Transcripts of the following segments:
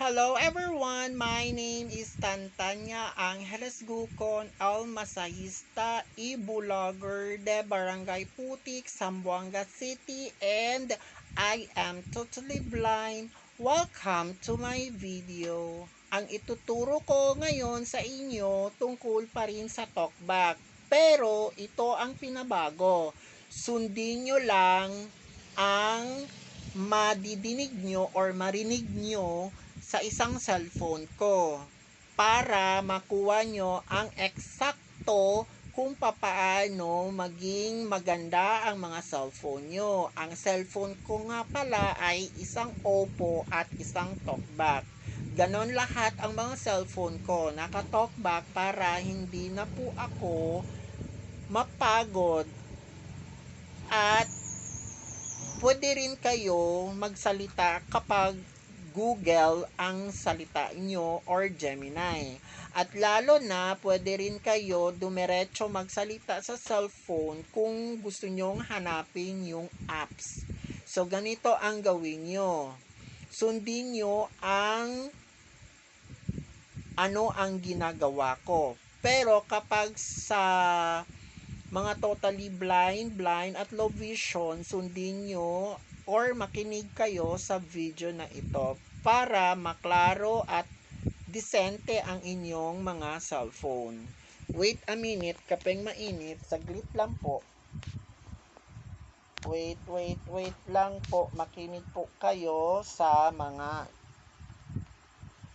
Hello everyone, my name is Tantanya Angeles Gucon, El Masahista, e-blogger de Barangay Putik, Zamboanga City, and I am totally blind. Welcome to my video. Ang ituturo ko ngayon sa inyo tungkol pa rin sa talkback. Pero ito ang pinabago. Sundin nyo lang ang madidinig nyo or marinig nyo sa isang cellphone ko para makuha nyo ang eksakto kung papaano maging maganda ang mga cellphone nyo. Ang cellphone ko nga pala ay isang Oppo at isang TalkBack. Ganon lahat ang mga cellphone ko. Naka-talkback para hindi na po ako mapagod at pwede rin kayo magsalita kapag Google ang salita nyo or Gemini. At lalo na, pwede rin kayo dumiretso magsalita sa cellphone kung gusto nyong hanapin yung apps. So, ganito ang gawin nyo. Sundin nyo ang ano ang ginagawa ko. Pero kapag sa mga totally blind, blind at low vision, sundin nyo or makinig kayo sa video na ito para maklaro at disente ang inyong mga cellphone. Wait a minute, kapeng mainit, saglit lang po. Wait, wait, wait lang po. Makinig po kayo sa mga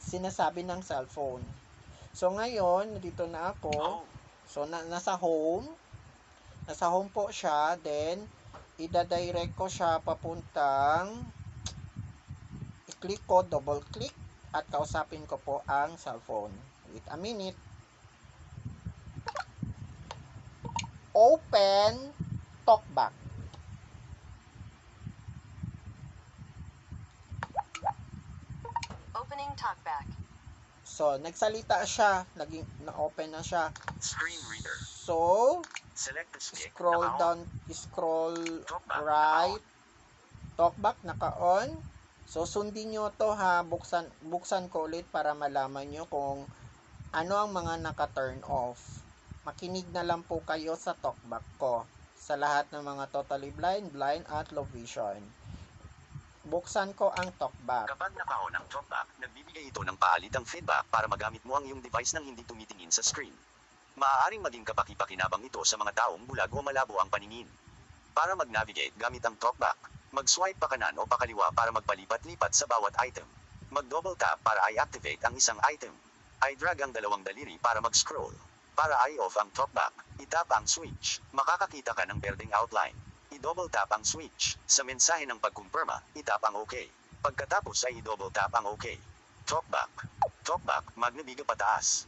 sinasabi ng cellphone. So ngayon, dito na ako. So na, nasa home. Nasa home po siya. Then, ida-direct ko siya papuntang i-click ko, double click at kausapin ko po ang cellphone. Wait a minute. Open talkback. Opening talkback. So, nagsalita siya, naging na-open na siya. Screen reader. So, Select the stick. scroll naka-on. down, scroll Talkback, right, talkback naka-on. So sundin nyo to ha, buksan, buksan ko ulit para malaman nyo kung ano ang mga naka-turn off. Makinig na lang po kayo sa talkback ko sa lahat ng mga totally blind, blind at low vision. Buksan ko ang talkback. Kapag naka-on ang talkback, nagbibigay ito ng paalitang feedback para magamit mo ang iyong device nang hindi tumitingin sa screen. Maaaring maging kapaki-pakinabang ito sa mga taong bulag o malabo ang paningin. Para mag-navigate gamit ang talkback, mag-swipe pa kanan o pakaliwa para magpalipat-lipat sa bawat item. Mag-double tap para i-activate ang isang item. I-drag ang dalawang daliri para mag-scroll. Para i-off ang talkback, itap ang switch. Makakakita ka ng berdeng outline. I-double tap ang switch. Sa mensahe ng pagkumpirma, itap ang OK. Pagkatapos ay i-double tap ang OK. Talkback. Talkback, magnabiga pataas.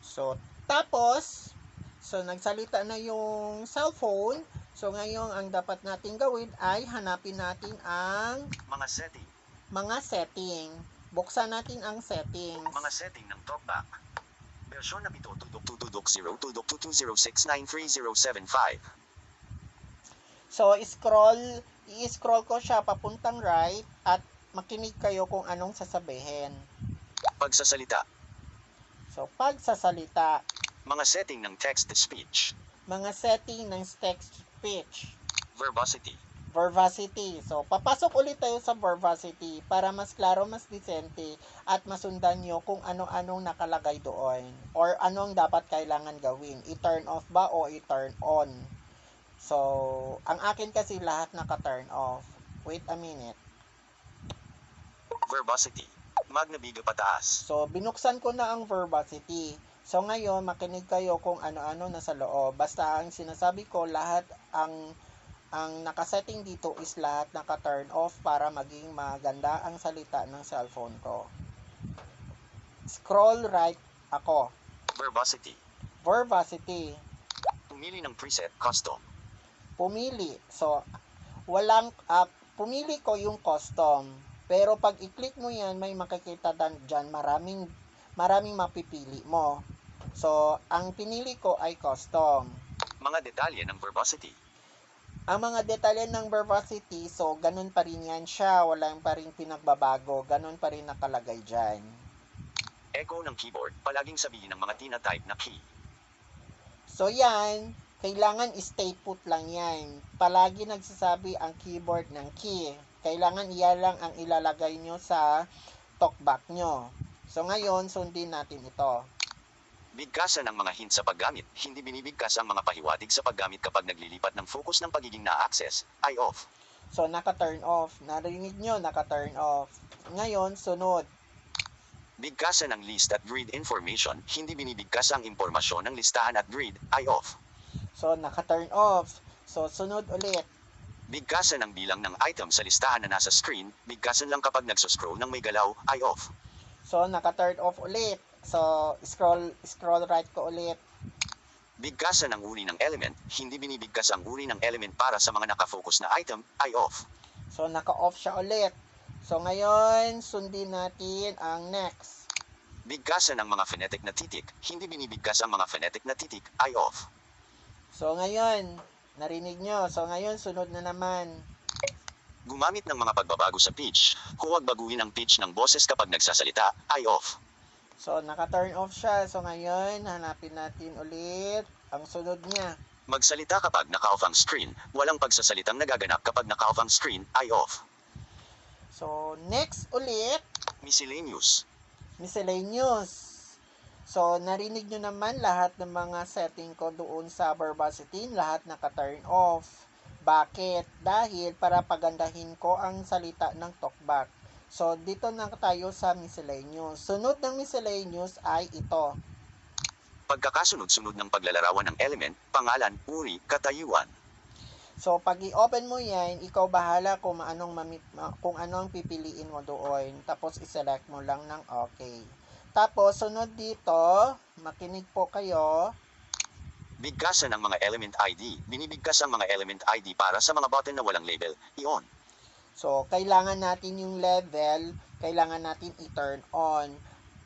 So, tapos, so nagsalita na yung cellphone. So, ngayon, ang dapat natin gawin ay hanapin natin ang Mga setting. mga setting. Buksan natin ang settings. Mga setting ng talkback. Bersyon na pito tudok tutudok 0 tudok 2206933075. So, scroll, i-scroll ko siya papuntang right at makinig kayo kung anong sasabihin. Pagsasalita. So, pagsasalita, Mga setting ng text-to-speech. mga setting ng text speech, Verbosity. verbosity. So, papasok ulit tayo sa verbosity para mas klaro, mas disente at masundan nyo kung ano-anong nakalagay doon or ano ang dapat kailangan gawin. I-turn off ba o i-turn on? So, ang akin kasi lahat naka-turn off. Wait a minute. Verbosity. Magnabiga pataas. So, binuksan ko na ang verbosity. So, ngayon, makinig kayo kung ano-ano nasa loob. Basta ang sinasabi ko, lahat ang ang nakasetting dito is lahat naka-turn off para maging maganda ang salita ng cellphone ko. Scroll right ako. Verbosity. Verbosity. Pumili ng preset custom. Pumili. So, walang, ah, pumili ko yung custom. Pero pag i-click mo yan, may makikita dyan, maraming, maraming mapipili mo. So, ang pinili ko ay custom. Mga detalye ng verbosity. Ang mga detalye ng verbosity, so ganun pa rin yan siya. Walang pa rin pinagbabago. Ganun pa rin nakalagay dyan. Echo ng keyboard, palaging sabihin ng mga tinatype na key. So yan, kailangan stay put lang yan. Palagi nagsasabi ang keyboard ng key. Kailangan iyan lang ang ilalagay nyo sa talkback nyo. So ngayon, sundin natin ito. Bigkasan ng mga hint sa paggamit, hindi binibigkas ang mga pahiwatig sa paggamit kapag naglilipat ng focus ng pagiging na-access, ay off. So naka-turn off. Narinig nyo, naka-turn off. Ngayon, sunod. Bigkasan ng list at grid information, hindi binibigkas ang impormasyon ng listahan at grid, ay off. So naka-turn off. So sunod ulit. Bigkasan ng bilang ng item sa listahan na nasa screen, bigkasan lang kapag nagsuscroll ng may galaw, ay off. So naka-turn off ulit. So scroll scroll right ko ulit. Bigkasan ng uri ng element, hindi binibigkas ang uri ng element para sa mga nakafocus na item, ay off. So naka-off siya ulit. So ngayon, sundin natin ang next. Bigkasan ng mga phonetic na titik, hindi binibigkas ang mga phonetic na titik, ay off. So ngayon, narinig nyo. So ngayon, sunod na naman. Gumamit ng mga pagbabago sa pitch, huwag baguhin ang pitch ng boses kapag nagsasalita, ay off. So naka-turn off siya. So ngayon, hanapin natin ulit ang sunod niya. Magsalita kapag naka-off ang screen, walang pagsasalitang nagaganap kapag naka-off ang screen, ay off. So next ulit, Miscellaneous. miscellaneous. So, narinig nyo naman lahat ng mga setting ko doon sa verbosity, lahat naka-turn off. Bakit? Dahil para pagandahin ko ang salita ng talkback. So, dito na tayo sa miscellaneous. Sunod ng miscellaneous ay ito. Pagkakasunod-sunod ng paglalarawan ng element, pangalan, uri, katayuan. So, pag i-open mo yan, ikaw bahala kung anong mami, ma- kung anong pipiliin mo doon. Tapos, i-select mo lang ng okay. Tapos, sunod dito, makinig po kayo. Bigkasan ng mga element ID, binibigkas ang mga element ID para sa mga button na walang label, i-on. So, kailangan natin yung level, kailangan natin i-turn on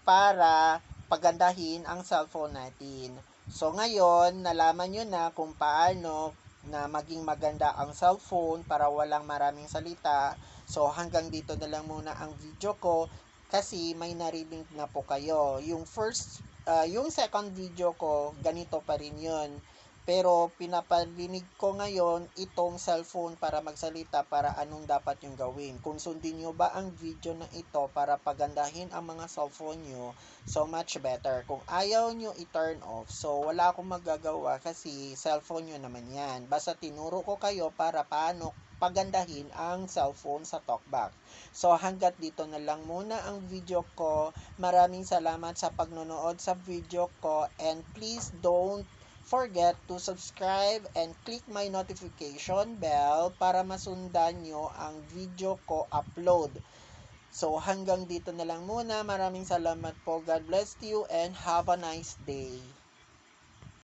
para pagandahin ang cellphone natin. So, ngayon, nalaman nyo na kung paano na maging maganda ang cellphone para walang maraming salita. So, hanggang dito na lang muna ang video ko kasi may narinig na po kayo. Yung first, ah, yung second video ko, ganito pa rin yun. Pero pinaparinig ko ngayon itong cellphone para magsalita para anong dapat yung gawin. Kung sundin nyo ba ang video na ito para pagandahin ang mga cellphone nyo, so much better. Kung ayaw nyo i-turn off, so wala akong magagawa kasi cellphone nyo naman yan. Basta tinuro ko kayo para paano pagandahin ang cellphone sa talkback. So hanggat dito na lang muna ang video ko. Maraming salamat sa pagnonood sa video ko and please don't forget to subscribe and click my notification bell para masundan nyo ang video ko upload. So hanggang dito na lang muna. Maraming salamat po. God bless you and have a nice day.